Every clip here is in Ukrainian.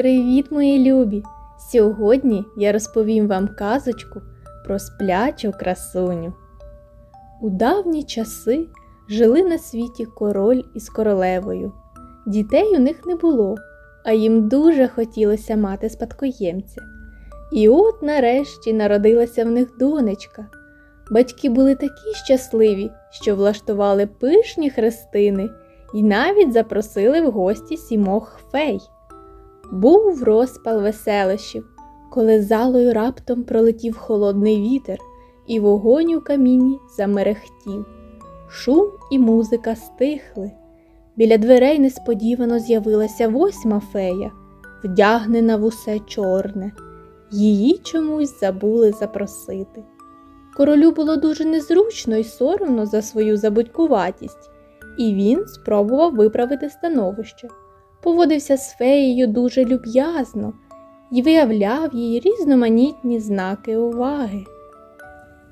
Привіт, мої любі! Сьогодні я розповім вам казочку про сплячу красуню. У давні часи жили на світі король із королевою. Дітей у них не було, а їм дуже хотілося мати спадкоємця. І от нарешті народилася в них донечка. Батьки були такі щасливі, що влаштували пишні хрестини і навіть запросили в гості сімох фей. Був розпал веселощів, коли залою раптом пролетів холодний вітер, і вогонь у каміні замерехтів. Шум і музика стихли. Біля дверей несподівано з'явилася восьма фея, вдягнена в усе чорне. Її чомусь забули запросити. Королю було дуже незручно і соромно за свою забудькуватість, і він спробував виправити становище поводився з феєю дуже люб'язно і виявляв їй різноманітні знаки уваги.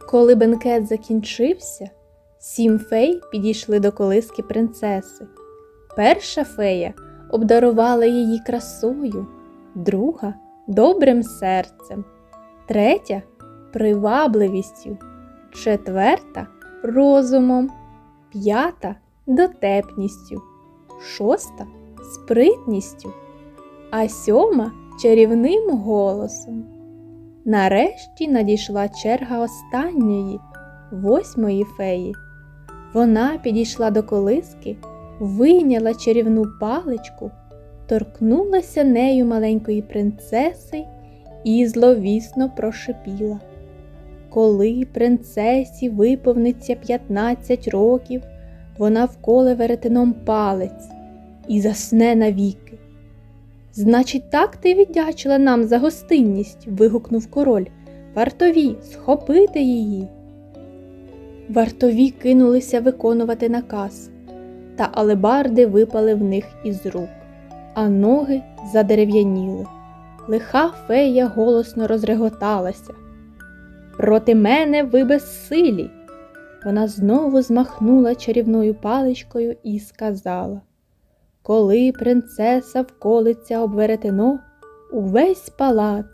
Коли бенкет закінчився, сім фей підійшли до колиски принцеси. Перша фея обдарувала її красою, друга добрим серцем, третя привабливістю, четверта розумом, п'ята дотепністю, шоста спритністю, а сьома чарівним голосом. Нарешті надійшла черга останньої, восьмої феї. Вона підійшла до колиски, вийняла чарівну паличку, торкнулася нею маленької принцеси і зловісно прошипіла. Коли принцесі виповниться 15 років, вона вколе веретеном палець і засне навіки. Значить, так ти віддячила нам за гостинність. вигукнув король. Вартові, схопити її. Вартові кинулися виконувати наказ, та алебарди випали в них із рук, а ноги задерев'яніли. Лиха фея голосно розреготалася. Проти мене ви безсилі. Вона знову змахнула чарівною паличкою і сказала коли принцеса вколиться об веретено, увесь палац,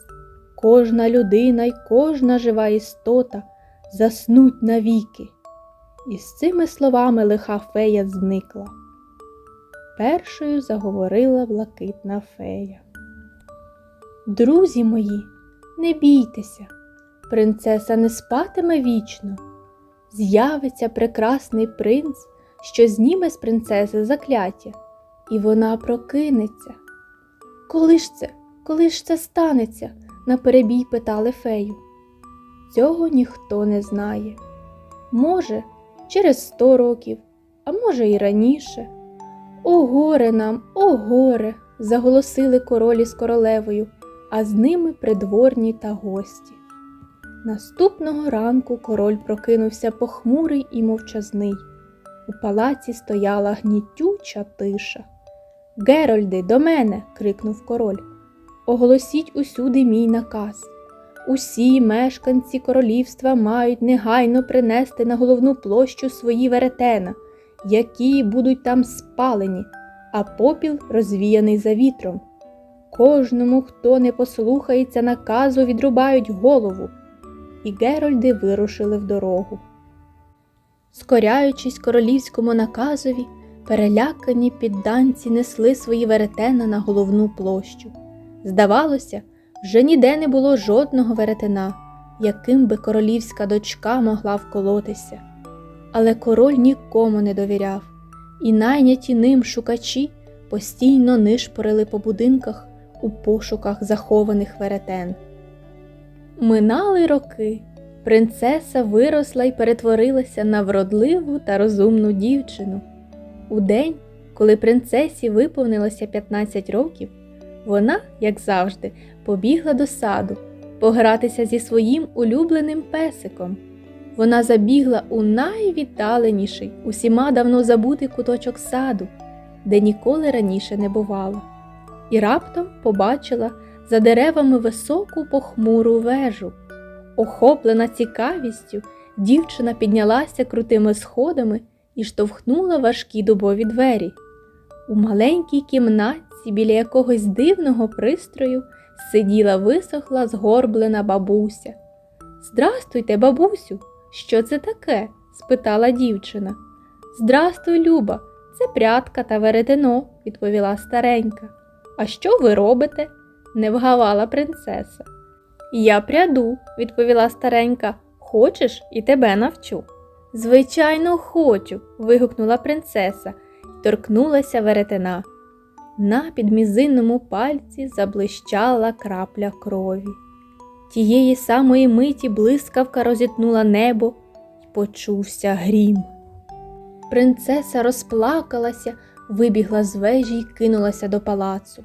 кожна людина й кожна жива істота заснуть навіки. І з цими словами лиха фея зникла. Першою заговорила блакитна фея. Друзі мої, не бійтеся, принцеса не спатиме вічно. З'явиться прекрасний принц, що зніме з принцеси закляття і вона прокинеться. Коли ж це, коли ж це станеться? наперебій питали фею. Цього ніхто не знає. Може, через сто років, а може, і раніше. О горе нам, о горе! заголосили королі з королевою, а з ними придворні та гості. Наступного ранку король прокинувся похмурий і мовчазний. У палаці стояла гнітюча тиша. Герольди, до мене. крикнув король. Оголосіть усюди мій наказ. Усі мешканці королівства мають негайно принести на головну площу свої веретена, які будуть там спалені, а попіл розвіяний за вітром. Кожному, хто не послухається наказу, відрубають голову. І Герольди вирушили в дорогу. Скоряючись королівському наказові, Перелякані підданці несли свої веретена на головну площу. Здавалося, вже ніде не було жодного веретена, яким би королівська дочка могла вколотися. Але король нікому не довіряв, і найняті ним шукачі постійно нишпорили по будинках у пошуках захованих веретен. Минали роки. Принцеса виросла і перетворилася на вродливу та розумну дівчину. У день, коли принцесі виповнилося 15 років, вона, як завжди, побігла до саду погратися зі своїм улюбленим песиком. Вона забігла у найвіддаленіший, усіма давно забутий куточок саду, де ніколи раніше не бувала, і раптом побачила за деревами високу похмуру вежу. Охоплена цікавістю, дівчина піднялася крутими сходами і штовхнула важкі дубові двері. У маленькій кімнатці біля якогось дивного пристрою сиділа висохла згорблена бабуся. Здрастуйте, бабусю, що це таке? спитала дівчина. Здрастуй, Люба, це прядка та веретено, відповіла старенька. А що ви робите? не вгавала принцеса. Я пряду, відповіла старенька. Хочеш і тебе навчу. Звичайно, хочу. вигукнула принцеса торкнулася веретена. На підмізинному пальці заблищала крапля крові. Тієї самої миті блискавка розітнула небо й почувся грім. Принцеса розплакалася, вибігла з вежі й кинулася до палацу.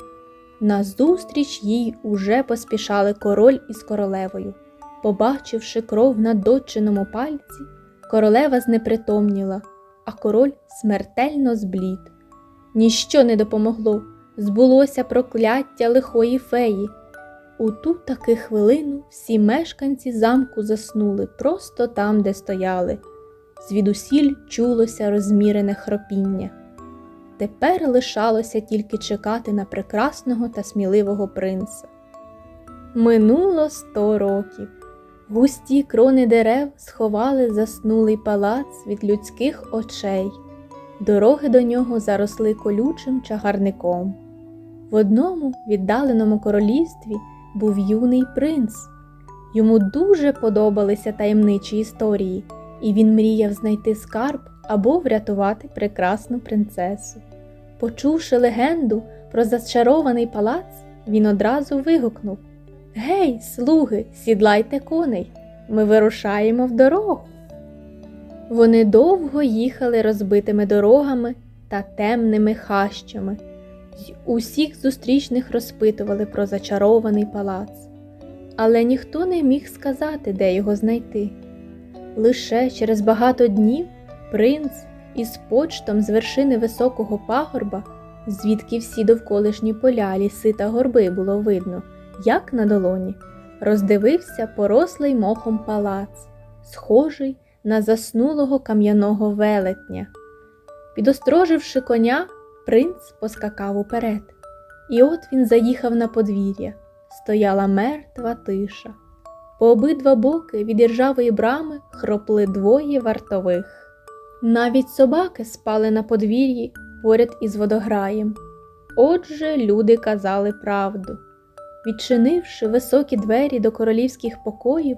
Назустріч їй уже поспішали король із королевою. Побачивши кров на дочиному пальці, королева знепритомніла, а король смертельно зблід. Ніщо не допомогло, збулося прокляття лихої феї. У ту таки хвилину всі мешканці замку заснули просто там, де стояли. Звідусіль чулося розмірене хропіння. Тепер лишалося тільки чекати на прекрасного та сміливого принца. Минуло сто років. Густі крони дерев сховали заснулий палац від людських очей. Дороги до нього заросли колючим чагарником. В одному віддаленому королівстві був юний принц. Йому дуже подобалися таємничі історії, і він мріяв знайти скарб або врятувати прекрасну принцесу. Почувши легенду про зачарований палац, він одразу вигукнув Гей, слуги, сідлайте коней, ми вирушаємо в дорогу. Вони довго їхали розбитими дорогами та темними хащами. Усіх зустрічних розпитували про зачарований палац, але ніхто не міг сказати, де його знайти. Лише через багато днів принц із почтом з вершини високого пагорба, звідки всі довколишні поля, ліси та горби було видно, як на долоні, роздивився порослий мохом палац, схожий на заснулого кам'яного велетня. Підостроживши коня, принц поскакав уперед. І от він заїхав на подвір'я. Стояла мертва тиша. По обидва боки від іржавої брами хропли двоє вартових. Навіть собаки спали на подвір'ї поряд із водограєм. Отже, люди казали правду. Відчинивши високі двері до королівських покоїв,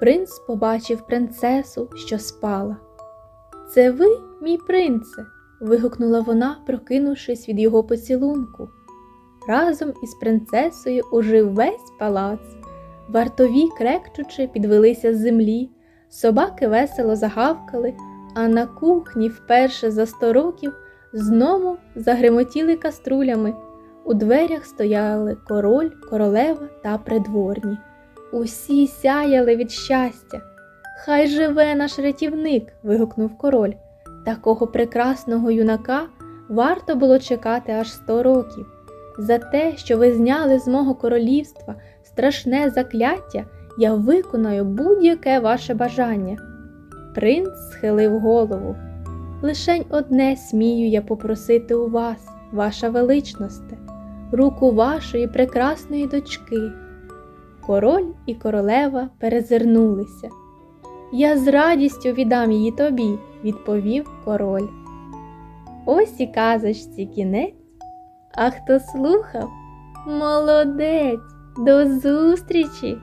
принц побачив принцесу, що спала. Це ви, мій принце? вигукнула вона, прокинувшись від його поцілунку. Разом із принцесою ужив весь палац. Вартові, крекчучи, підвелися з землі, собаки весело загавкали, а на кухні вперше за сто років знову загремотіли каструлями. У дверях стояли король, королева та придворні. Усі сяяли від щастя. Хай живе наш рятівник. вигукнув король. Такого прекрасного юнака варто було чекати аж сто років. За те, що ви зняли з мого королівства страшне закляття, я виконаю будь-яке ваше бажання. Принц схилив голову. Лишень одне смію я попросити у вас, ваша величносте, руку вашої прекрасної дочки. Король і королева перезирнулися. Я з радістю віддам її тобі, відповів король. Ось і казочці кінець. А хто слухав? Молодець! До зустрічі!